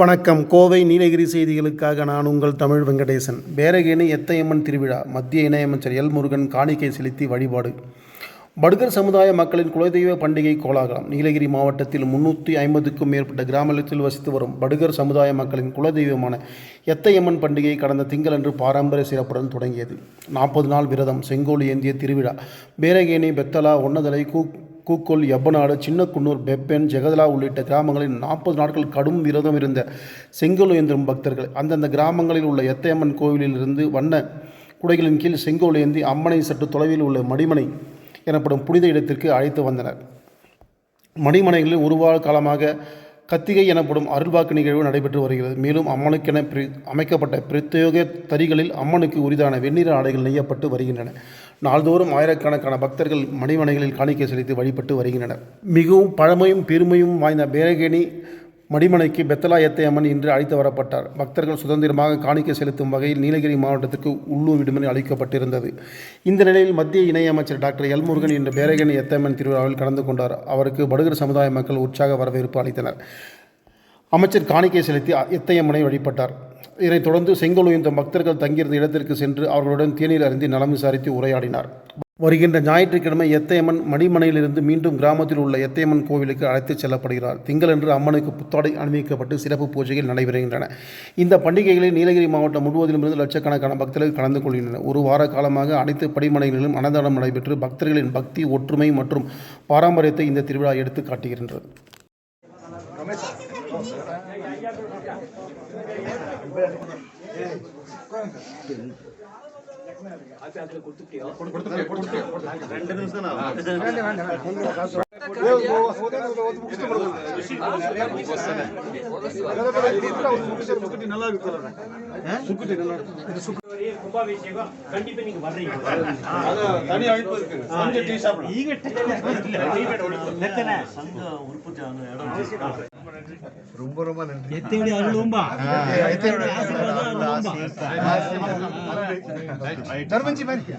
வணக்கம். கோவை நீலகிரி செய்திகளுக்காக நான் உங்கள் தமிழ் வெங்கடேசன். பேரகேணி எத்தையம்மன் திருவிழா மத்திய இணையமைச்சர் எல் முருகன் காணிக்கை செலுத்தி வழிபாடு. படுகர் சமுதாய மக்களின் குலதெய்வ பண்டிகை கோலாகலம். நீலகிரி மாவட்டத்தில் முன்னூற்றி ஐம்பதுக்கும் மேற்பட்ட கிராமத்தில் வசித்து வரும் படுகர் சமுதாய மக்களின் குலதெய்வமான எத்தையம்மன் பண்டிகை கடந்த திங்களன்று பாரம்பரிய சிறப்புடன் தொடங்கியது. நாற்பது நாள் விரதம் செங்கோல் ஏந்திய திருவிழா. பேரகேணி பெத்தலா ஒன்னதலை கூ கூக்கோல் எப்பநாடு சின்னக்குன்னூர் பெப்பென் ஜெகதலா உள்ளிட்ட கிராமங்களில் நாற்பது நாட்கள் கடும் விரதம் இருந்த செங்கோல் ஏந்திரும் பக்தர்கள். அந்தந்த கிராமங்களில் உள்ள எத்தையம்மன் கோவிலிலிருந்து வண்ண குடைகளின் கீழ் செங்கோல் ஏந்தி அம்மனை சற்று தொலைவில் உள்ள மடிமனை எனப்படும் புனித இடத்திற்கு அழைத்து வந்தனர். மணிமனைகளில் ஒரு வார காலமாக கத்திகை எனப்படும் அருள்வாக்கு நிகழ்வு நடைபெற்று வருகிறது. மேலும் அம்மனுக்கென பிரி அமைக்கப்பட்ட பிரத்யோக தறிகளில் அம்மனுக்கு உரிதான வெண்ணிற ஆடைகள் நெய்யப்பட்டு வருகின்றன. நாள்தோறும் ஆயிரக்கணக்கான பக்தர்கள் மணிமனைகளில் காணிக்கை செலுத்தி வழிபட்டு வருகின்றனர். மிகவும் பழமையும் பெருமையும் வாய்ந்த பேரகேணி மடிமனைக்கு பெத்தலா எத்தை அம்மன் இன்று அழைத்து வரப்பட்டார். பக்தர்கள் சுதந்திரமாக காணிக்கை செலுத்தும் வகையில் நீலகிரி மாவட்டத்திற்கு உள்ளூர் விடுமுறை அளிக்கப்பட்டிருந்தது. இந்த நிலையில் மத்திய இணையமைச்சர் டாக்டர் எல்முருகன் இன்று பேரகேணி எத்தையம்மன் திருவிழாவில் கலந்து கொண்டார். அவருக்கு படுகர் சமுதாய மக்கள் உற்சாக வரவேற்பு அளித்தனர். அமைச்சர் காணிக்கை செலுத்தி எத்தையம்மனை வழிபட்டார். இதனைத் தொடர்ந்து செங்கோல் உயர்ந்த பக்தர்கள் தங்கியிருந்த இடத்திற்கு சென்று அவர்களுடன் தேநீர் அருந்தி நலம் விசாரித்து உரையாடினார். வருகின்ற ஞாயிற்றுக்கிழமை எத்தையம்மன் மணிமனையிலிருந்து மீண்டும் கிராமத்தில் உள்ள எத்தையம்மன் கோவிலுக்கு அழைத்துச் செல்லப்படுகிறார். திங்களன்று அம்மனுக்கு புத்தாடை அணிவிக்கப்பட்டு சிறப்பு பூஜைகள் நடைபெறுகின்றன. இந்த பண்டிகைகளில் நீலகிரி மாவட்டம் முழுவதிலிருந்து லட்சக்கணக்கான பக்தர்கள் கலந்து கொள்கின்றனர். ஒரு வார காலமாக அனைத்து படிமனைகளிலும் அன்னதானம் நடைபெற்று பக்தர்களின் பக்தி ஒற்றுமை மற்றும் பாரம்பரியத்தை இந்த திருவிழா எடுத்து காட்டுகின்றது. கும்பாபிஷேகம் கண்டிப்பா நீங்க வர்றீங்க தனி அழைப்பு இருக்கு ரொம்ப ரொம்ப நன்றி எத்தேடி அருளும்பா எத்தேடி ஆசீர்வாதம் அருளும்பா தர்மஞ்சி மாதிரி